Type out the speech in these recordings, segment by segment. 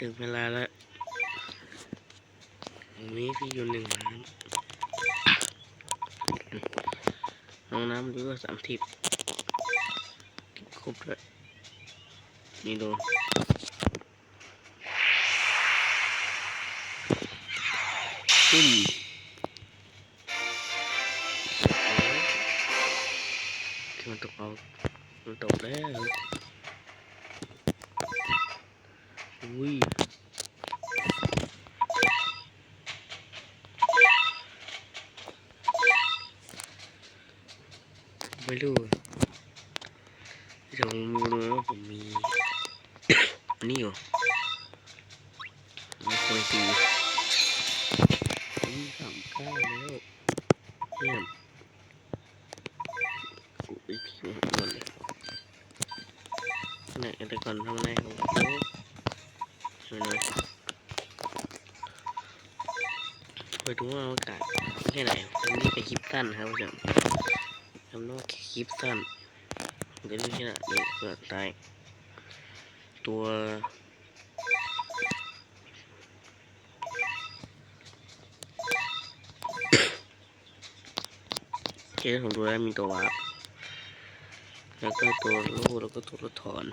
ถึงเวลาแล้ววันนี้พี่อยู่หนึ่งล้านน้องน้ำดูว่าสามทิพครบเลยนี่ดูปุ้มคือมันตกเอา มันตกแล้ว อุ้ยไม่รู้จะผมรู้ว่าผมมีอันนี้อยู่มีคนตีผมสามเก้าแล้วเยี่ยมอุ้ยทิ้งหมดเลยไหนแต่ก่อนทำไงของเขาใช่ไหม ไปดูว่าอากาศแค่ไหนอันนี้เป็นคลิปสั้นครับผู้ชมทำนอกคลิปสั้นมันก็ไม่ใช่นะนี่เปิดตายตัวเคสของตัวแรกมีตัววาร์ปแล้วก็ตัวโล่แล้วก็ตัวรถถอน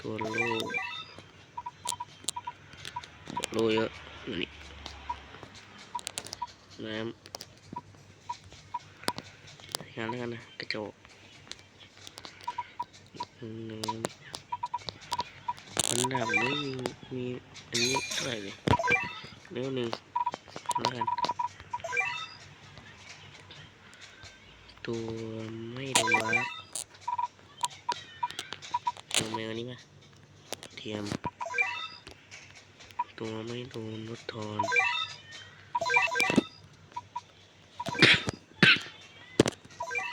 ตัวโล่โล่เยอะนี่ น้ำงานแล้วกันนะ กระจกอืมมันดาบไม่มีมีอันนี้เท่าไหร่เลยเร็วหนึ่งแล้วกันตัวไม่โดนวาร์ปตัวแมวนี้มาเทียม ตัวไม่โดนรถทอน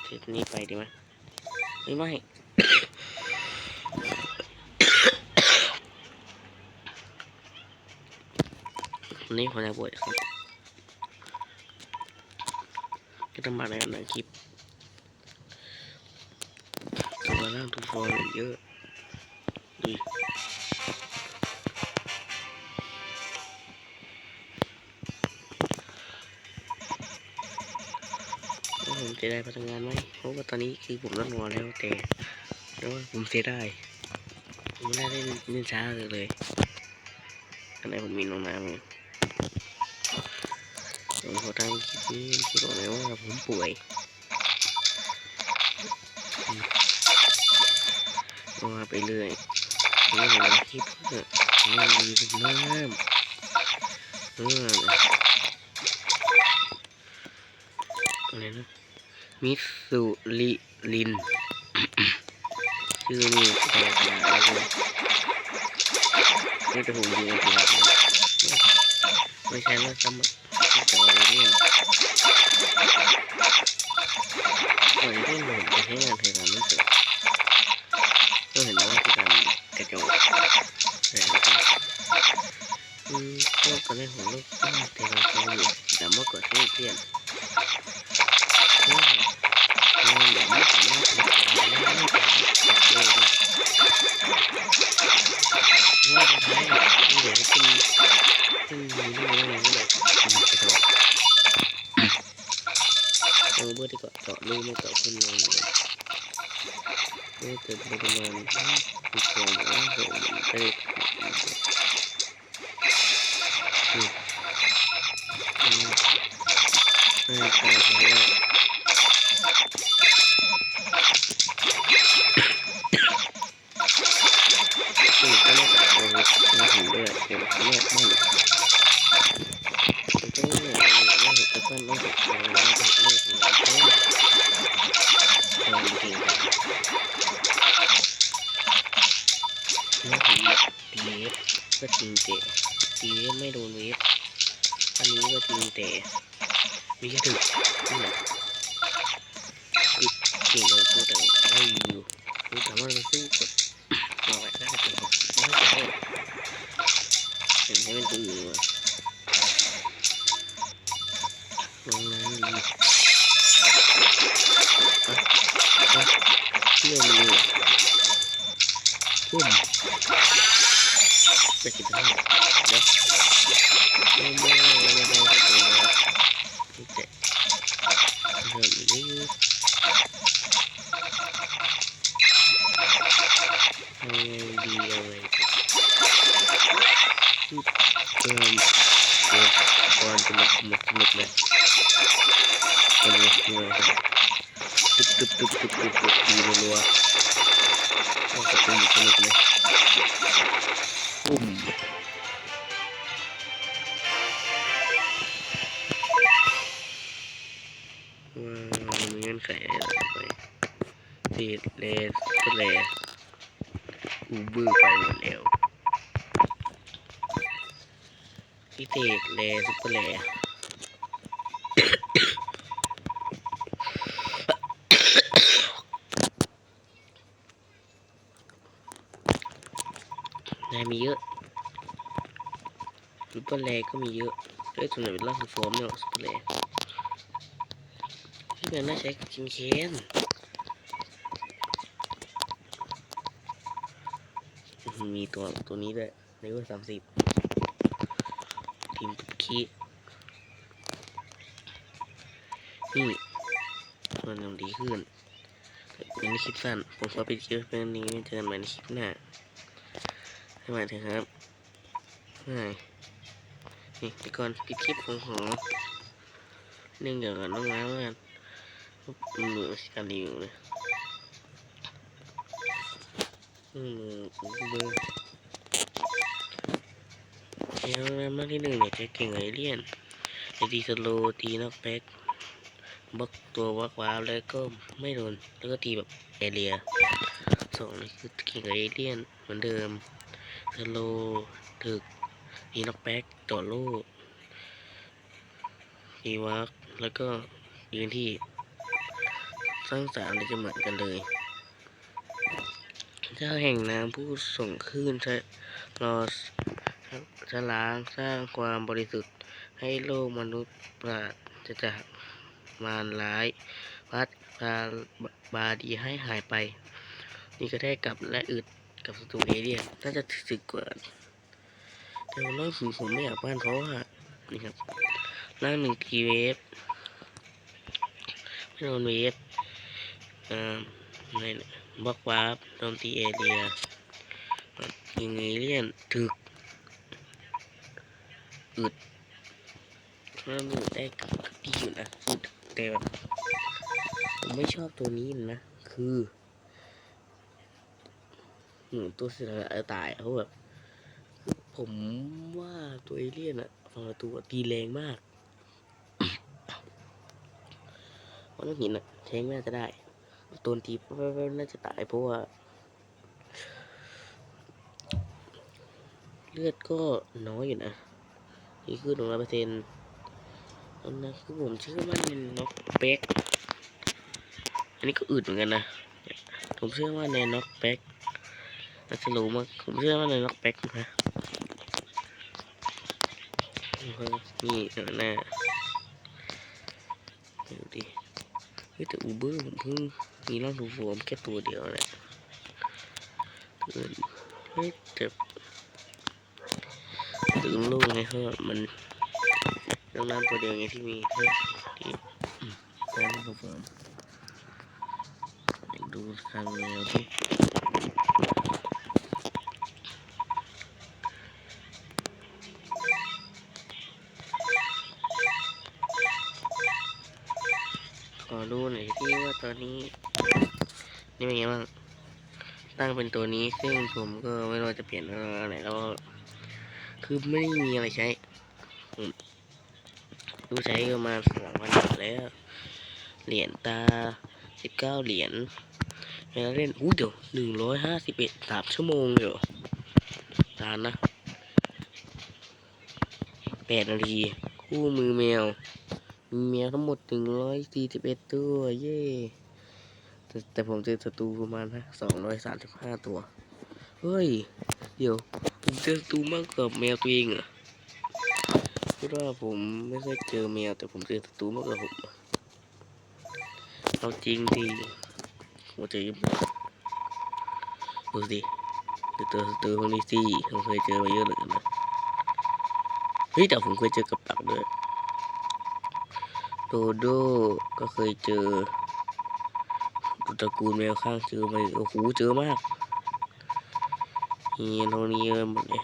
เทป นี้ไปดีไหมไม่ไม่นี่คนจะบวชครับก็ต้องมาในในคลิปตัวล่างตัวฟอร์เยอะดี ว่าผมจะได้พนักงานไหมเพราะว่าตอนนี้คือผมรับงอนแล้วแต่แต่ว่าผมเสียได้ผมไม่ได้เล่นเล่นช้าเลยเลยอันไหนผมมีน้องน้ำไงผมขอทำคลิปนี้ที่บอกเลยว่าผมป่วยว่าไปเรื่อยนี่ผมทำคลิปเพื่อให้มีเป็นน้ำเอออะไรนะ มิสซูริลิน ชื่อนี่แปลกมากเลยนี่จะผมดูจริงๆไม่ใช่ว่าสมัครที่จะอะไรเนี่ยก่อนที่ผมจะใช้งานเทเลไม่เสร็จก็เห็นว่าคือการกระโจกใช่ครับอืมก็ตอนแรกผมก็เทเลเขาอยู่แต่เมื่อก่อนที่เปลี่ยน เราอย่าไม่สามารถทำของได้ไม่สามารถจับเลยได้ว่าจะใช้เดี๋ยวเป็นเป็นมีเรื่องอะไรก็แบบกระโดดเอาเบอร์ที่เกาะเจาะรูไม่เกาะขึ้นมาเลยเมื่อเกิดประมาณมีตัวหมาโผล่มันเตะอืมอืมไม่ใช่เพราะว่า งจริงครับเมื่อผมตีเวฟก็จริงเตะตีเวฟไม่โดนเวฟอันนี้ก็จริงเตะมีแค่ถึงนี่แหละเก่งเลยพูแต่ได้อยู่พูดแต่ว่าเราสู้กับ ไปกินข้าวเดี๋ยวโอเคเริ่มนี้ทำไงดีอะไรที่เติมเดี๋ยวก่อนจะหมดหมดหมดเลยหมดเลยตึ๊บตึ๊บตึ๊บตึ๊บตึ๊บตึ๊บรัว มว้าวมีเงื่อนไขอะไรไปติดเลสก็เลอูเบอร์ไปหมดแล้วที่ติดเลสก็เปอ นายมีเยอะซุปเปอร์เลก็มีเยอะเอ้ยส่วนใหญ่เป็นล่าสุดโฟมเนี่ยหรอซุปเปอร์เลที่เป็นน่าใช้กินเคนอื้อหือมีตัวตัวนี้ด้วยในเวอร์สามสิบทีมคีนี่มันยังดีขึ้นแต่ยังไม่คลิปสั้น ผมขอปิดคลิปเป็นนี้เจอกันใหม่ในคลิปหน้า ให้มาเถอะครับไม่นี่ไปก่อนปิดคลิปผมขอเรื่องเกี่ยวกับน้องน้ำแล้วกันอืมการรีวิวเลยอืมเบอร์เดี๋ยวนะมากที่หนึ่งเนี่ยจะเก่งไอเลียนไอตีสโลตีนอกแบ็กบล็อกตัววักว้าวแล้วก็ไม่โดน แล้วก็ตีแบบเอเรียสองนี่คือเก่งไอเลียนเหมือนเดิม สโลว์ถึกตีนอกแบ็กต่อโล่ตีวักแล้วก็ยืนที่ทั้งสามเลยจะเหมือนกันเลยเจ้าแห่งน้ำผู้ส่งคลื่นจะรอจะล้างสร้างความบริสุทธิ์ให้โลกมนุษย์ปราศจากมารร้ายพัดพาบาดีให้หายไป นี่ก็ได้กลับและอึด กับศัตรูเอเลี่ยนน่าจะถึกกว่าแต่ว่าน้องผมผมไม่อยากบ้านเพราะว่านี่ครับร่างหนึ่งทีเวฟไม่โดนเวฟอ่าอะไรเนี่ยบล็อกวาร์ปโจมตีเอเรียยิงเอเลียนถึกอึดถ้ามันอึดได้กับดีอยู่นะอึดแต่ผมไม่ชอบตัวนี้นะ คือ หนูตัวเสียตายเขาแบบ ผมว่าตัวเอเลี่ยนอะฝั่งละตัวตีแรงมากเพราะน้องหินอะแทงไม่น่าจะได้ตัวทีน่าจะตายเพราะว่า เลือดก็น้อยอยู่นะนี่คือหนึ่งร้อยเปอร์เซ็นต์อันนั้นคือผมเชื่อมั่นในน็อกแบ็กอันนี้ก็อึดเหมือนกันนะ ผมเชื่อว่าในน็อกแบ็ก น่าจะรู้มากผมเชื่อว่าในน็อกแบ็กนะนี่หน้าดูดิเฮ้ยแต่อูเบอร์ผมเพิ่งมีร่างถูกรวมแค่ตัวเดียวแหละเฮ้ยแต่ตื่นลูกไงเพราะมันน้ำน้ำตัวเดียวไงที่มีเฮ้ยที่อืมน้ำถูกรวมเดี๋ยวดูทางแนวที่ ขอดูหน่อยที่ว่าตอนนี้ นี่เป็นไงบ้าง ตั้งเป็นตัวนี้ซึ่งผมก็ไม่รู้จะเปลี่ยนอะไรแล้ว คือไม่มีอะไรใช้ผมดูใช้ประมาณสองวันแล้ว เหรียญตาสิบเก้าเหรียญเวลาเล่นอู้เดี๋ยวหนึ่งร้อยห้าสิบเอ็ดสามชั่วโมงเดี๋ยวนานนะแปดนาทีคู่มือแมว มีแมวทั้งหมดหนึ่งร้อยสี่สิบเอ็ดตัว เย้แต่แต่ผมเจอศัตรูประมาณสองร้อยสามสิบห้าตัว เฮ้ย เดี๋ยว ผมเจอศัตรูมากกว่าแมวตัวเองเหรอคิดว่าผมไม่เคยเจอแมวแต่ผมเจอศัตรูมากกว่าผมเอาจริงดิหัวใจดูสิคือตัวสตูพวกนี้สิผมเคยเจอมาเยอะเลยนะเฮ้ยแต่ผมเคยเจอกับปักด้วย โดโดก็เคยเจอตระกูลแมวข้างเจอมาโอ้โหเจอมากเฮียตรงนี้เยอะหมดเลย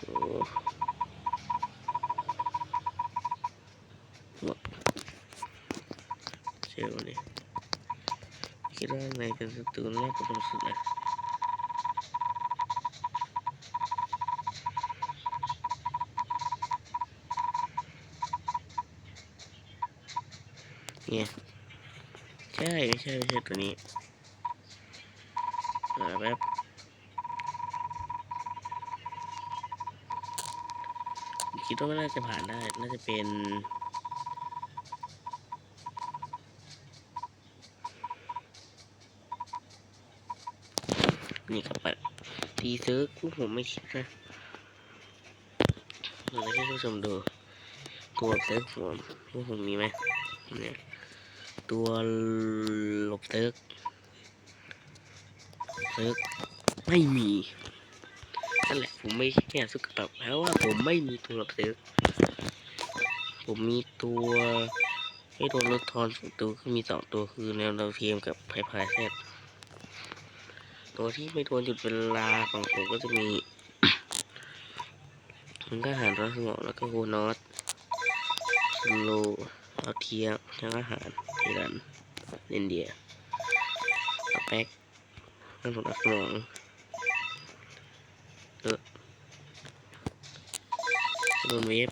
โอ้หเจอหมดเลยคิดว่าไหนเป็นสตูน่ากลัวสุดเล เนี่ยใช่ไม่ใช่ไม่ใช่ตัวนี้อ่าแบบคิดว่าไม่น่าจะผ่านได้ น่าจะเป็นนี่ครับทีเซอร์กูผมไม่คิดนะเราให้ผู้ชมดูตัวเซิร์ฟผมพวกผมมีไหมเนี่ย ตัวหลบเติร์กเติร์กไม่มีนั่นแหละผมไม่เนี่สุกตอบแล้วว่าผมไม่มีตัวหลบเติร์กผมมีตัวให้โดนรถทอนสองตัวคือมีสองตัวคือแนวดาวเทียมกับไพพายแซดตัวที่ไม่โดนหยุดเวลาของผมก็จะมีมันก็หารรัสมองแล้วก็โฮนอตโลเอาเทียมทั้งอาหาร ที่ร้านอินเดียสเป๊กนั่นผมอักสมองเออโดนเวฟ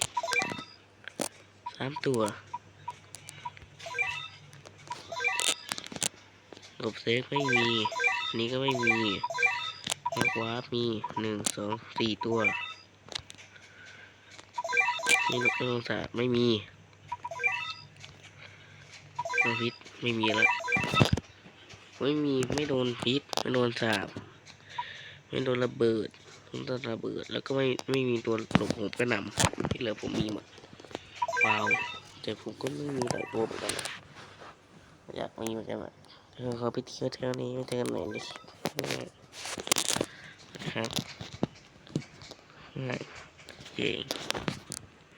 สามตัวหลบเซฟไม่มีอันนี้ก็ไม่มีมากวาร์ปมีหนึ่งสองสี่ตัว นี่นกกระดงสาไม่มี โดนพิษไม่มีแล้วไม่มีไม่โดนพิษไม่โดนสาบไม่โดนระเบิดไม่โดนระเบิดแล้วก็ไม่ไม่มีตัวหลบผมกระหน่ำที่เหลือผมมีหมดว้าแต่ผมก็ไม่มีหลายตัวเหมือนกันอยากมีเหมือนกันอะเออเขาไปเที่ยวเที่ยวนี้ไม่เจอกันไหนดินะครับง่ายเก่ง